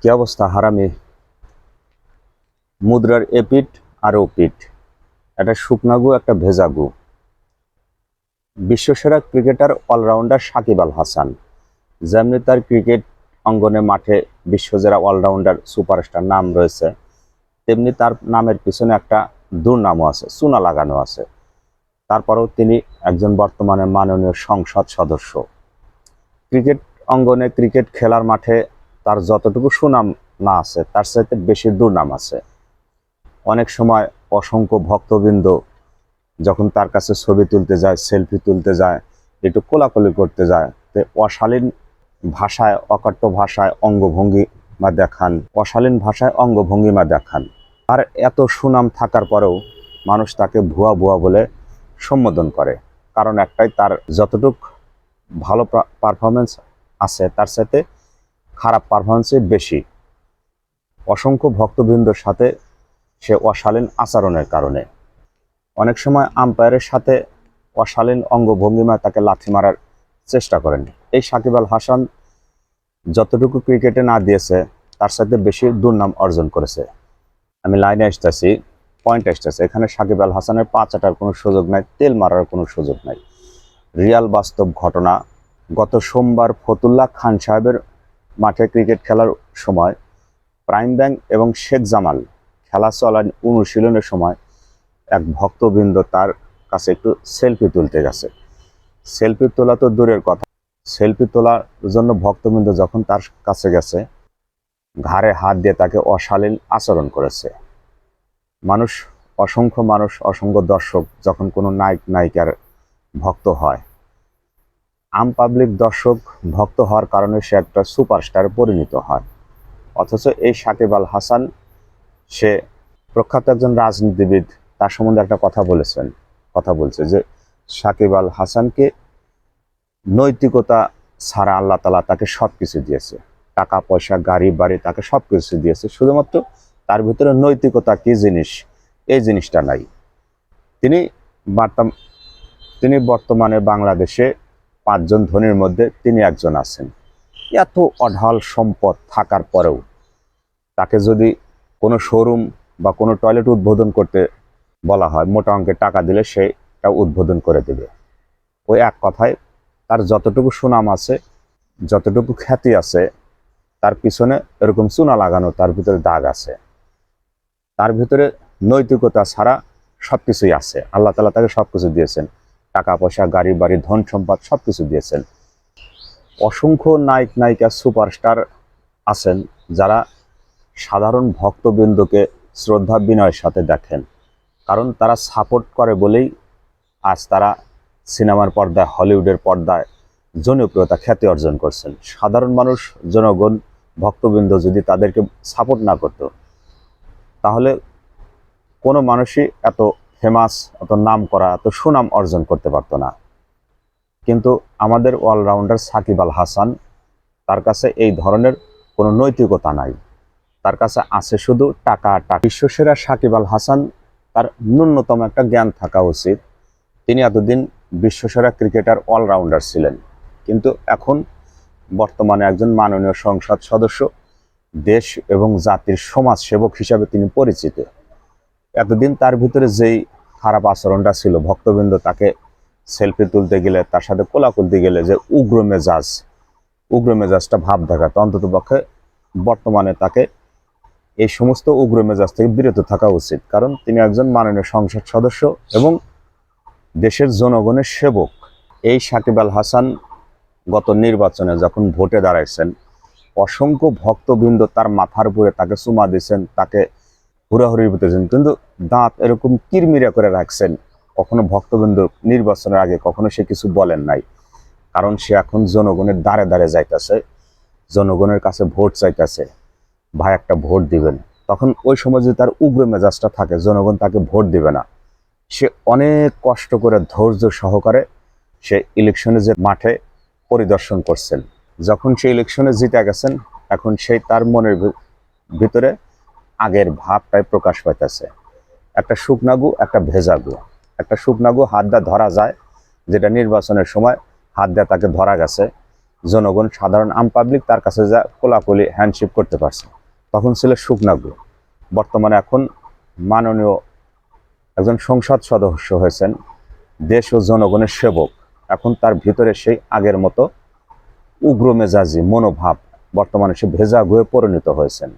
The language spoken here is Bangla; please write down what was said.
কি অবস্থা? হারামি। মুদ্রার এপিট আর ও ওপিট একটা শুকনাগু, একটা ভেজাগু। বিশ্বসেরা ক্রিকেটার অলরাউন্ডার সাকিব আল হাসান, যেমনি তার ক্রিকেট অঙ্গনে মাঠে বিশ্বজেরা অলরাউন্ডার সুপারস্টার নাম রয়েছে, তেমনি তার নামের পিছনে একটা দুর্নামও আছে চুনা লাগানো আছে। তারপরেও তিনি একজন বর্তমানে মাননীয় সংসদ সদস্য। ক্রিকেট অঙ্গনে ক্রিকেট খেলার মাঠে তার যতটুকু সুনাম না আছে, তার সাথে বেশি দুর্নাম আছে। অনেক সময় অসংখ্য ভক্তবৃন্দ যখন তার কাছে ছবি তুলতে যায়, সেলফি তুলতে যায়, একটু কোলাকুলি করতে যায়, তো অশালীন ভাষায়, অকাট্য ভাষায় অঙ্গভঙ্গিমা দেখান, অশালীন ভাষায় অঙ্গভঙ্গিমা দেখান। আর এত সুনাম থাকার পরেও মানুষ তাকে ভুয়া ভুয়া বলে সম্বোধন করে। কারণ একটাই, তার যতটুক ভালো পারফরমেন্স আছে, তার সাথে খারাপ পারফরমেন্সই বেশি। অসংখ্য ভক্তবৃন্দর সাথে সে অশালীন আচরণের কারণে। অনেক সময় আম্পায়ারের সাথে অশালীন অঙ্গভঙ্গিমায় তাকে লাথি মারার চেষ্টা করেন। এই সাকিব আল হাসান যতটুকু ক্রিকেটে না দিয়েছে, তার সাথে বেশি দুর্নাম অর্জন করেছে। আমি লাইনে আসতেছি পয়েন্ট আসতেছে। এখানে সাকিব আল হাসানের পা চাটার কোনো সুযোগ নাই, তেল মারার কোনো সুযোগ নাই। রিয়াল বাস্তব ঘটনা, গত সোমবার ফতুল্লাহ খান সাহেবের মাঠে ক্রিকেট খেলার সময় প্রাইম ব্যাংক এবং শেখ জামাল খেলা চলার অনুশীলনের সময় এক ভক্তবৃন্দ তার কাছে একটু সেলফি তুলতে গেছে। সেলফি তোলা তো দূরের কথা। সেলফি তোলার জন্য ভক্তবৃন্দ যখন তার কাছে গেছে, ঘাড়ে হাত দিয়ে তাকে অশালীন আচরণ করেছে। মানুষ, অসংখ্য মানুষ, অসংখ্য দর্শক যখন কোনো নায়ক, নায়িকার ভক্ত হয় আম পাবলিক দর্শক ভক্ত হওয়ার কারণে সে একটা সুপারস্টার পরিণত হয়। অথচ এই সাকিব আল হাসান, সে প্রখ্যাত একজন রাজনীতিবিদ, তার সম্বন্ধে একটা কথা বলেছেন, কথা বলছে যে সাকিব আল হাসানকে নৈতিকতা ছাড়া আল্লাহ তালা তাকে সব কিছু দিয়েছে। টাকা, পয়সা, গাড়ি, বাড়ি, তাকে সব কিছু দিয়েছে। শুধুমাত্র তার ভিতরে নৈতিকতা কি জিনিস? এই জিনিসটা নাই। তিনি তিনি বর্তমানে বাংলাদেশে পাঁচজন ধনীর মধ্যে তিনি একজন আছেন। এত অঢাল সম্পদ থাকার পরেও তাকে যদি কোনো শোরুম বা কোনো টয়লেট উদ্বোধন করতে বলা হয়, মোটা অঙ্কের টাকা দিলে সেটা উদ্বোধন করে দেবে। ওই এক কথায় তার যতটুকু সুনাম আছে, যতটুকু খ্যাতি আছে, তার পিছনে এরকম চুনা লাগানো তার ভিতরে দাগ আছে। তার ভিতরে নৈতিকতা ছাড়া সব কিছুই আছে। আল্লাহ তালা তাকে সব কিছু দিয়েছেন। টাকা পয়সা গাড়ি, বাড়ি, ধন সম্পদ সব কিছু দিয়েছেন। অসংখ্য নায়ক, নায়িকা, সুপারস্টার আছেন যারা সাধারণ ভক্তবৃন্দকে শ্রদ্ধা বিনয়ের সাথে দেখেন। কারণ তারা সাপোর্ট করে বলেই আজ তারা সিনেমার পর্দায়, হলিউডের পর্দায় জনপ্রিয়তা, খ্যাতি অর্জন করছেন। সাধারণ মানুষ, জনগণ, ভক্তবৃন্দ যদি তাদেরকে সাপোর্ট না করতো, তাহলে কোনো মানুষই এত ফেমাস অত নাম করা এত সুনাম অর্জন করতে পারতো না। কিন্তু আমাদের অলরাউন্ডার সাকিব আল হাসান, তার কাছে এই ধরনের কোনো নৈতিকতা নাই। তার কাছে আছে শুধু টাকা টাকা। বিশ্বসেরা সাকিব আল হাসান, তার ন্যূনতম একটা জ্ঞান থাকা উচিত। তিনি এতদিন বিশ্বসেরা ক্রিকেটার অলরাউন্ডার ছিলেন। কিন্তু এখন বর্তমানে একজন মাননীয় সংসদ সদস্য, দেশ এবং জাতির সমাজ সেবক হিসাবে তিনি পরিচিত। এতদিন তার ভিতরে যেই খারাপ আচরণটা ছিল, ভক্তবৃন্দ তাকে সেলফি তুলতে গেলে, তার সাথে কোলা তুলতে গেলে যে উগ্র মেজাজ, উগ্র মেজাজটা ভাব দেখাতো। অন্তত পক্ষে বর্তমানে তাকে এই সমস্ত উগ্র মেজাজ থেকে বিরত থাকা উচিত। কারণ তিনি একজন মাননীয় সংসদ সদস্য এবং দেশের জনগণের সেবক। এই সাকিব আল হাসান গত নির্বাচনে যখন ভোটে দাঁড়াইছেন, অসংখ্য ভক্তবৃন্দ তার মাথার উপরে তাকে চুমা দিয়েছেন, তাকে হুড়াহুড়ি পেতেছেন কিন্তু দাঁত এরকম কিরমিরা করে রাখছেন, কখনো ভক্তবৃন্দ নির্বাচনের আগে, কখনো সে কিছু বলেন নাই। কারণ সে এখন জনগণের দ্বারে দ্বারে যাইতেছে, জনগণের কাছে ভোট চাইতেছে, ভাই একটা ভোট দিবেন। তখন ওই সময় যদি তার উগ্র মেজাজটা থাকে, জনগণ তাকে ভোট দিবে না। সে অনেক কষ্ট করে ধৈর্য সহকারে সে ইলেকশনে যে মাঠে পরিদর্শন করছেন। যখন সে ইলেকশনে জিতে গেছেন, এখন সেই তার মনের ভিতরে আগের ভাবটাই প্রকাশ পাইতেছে। একটা শুকনাগু, একটা ভেজাগু। একটা শুকনাগু হাত দিয়ে ধরা যায়, যেটা নির্বাচনের সময় হাত দিয়ে তাকে ধরা গেছে। জনগণ, সাধারণ, আম পাবলিক তার কাছে যা কোলাকুলি হ্যান্ডশিপ করতে পারছে। তখন ছিল শুকনাগু। বর্তমানে এখন মাননীয় একজন সংসদ সদস্য হয়েছেন, দেশ ও জনগণের সেবক। এখন তার ভিতরে সেই আগের মতো উগ্র মেজাজি, মনোভাব, বর্তমানে সে ভেজা হয়ে পরিণত হয়েছেন।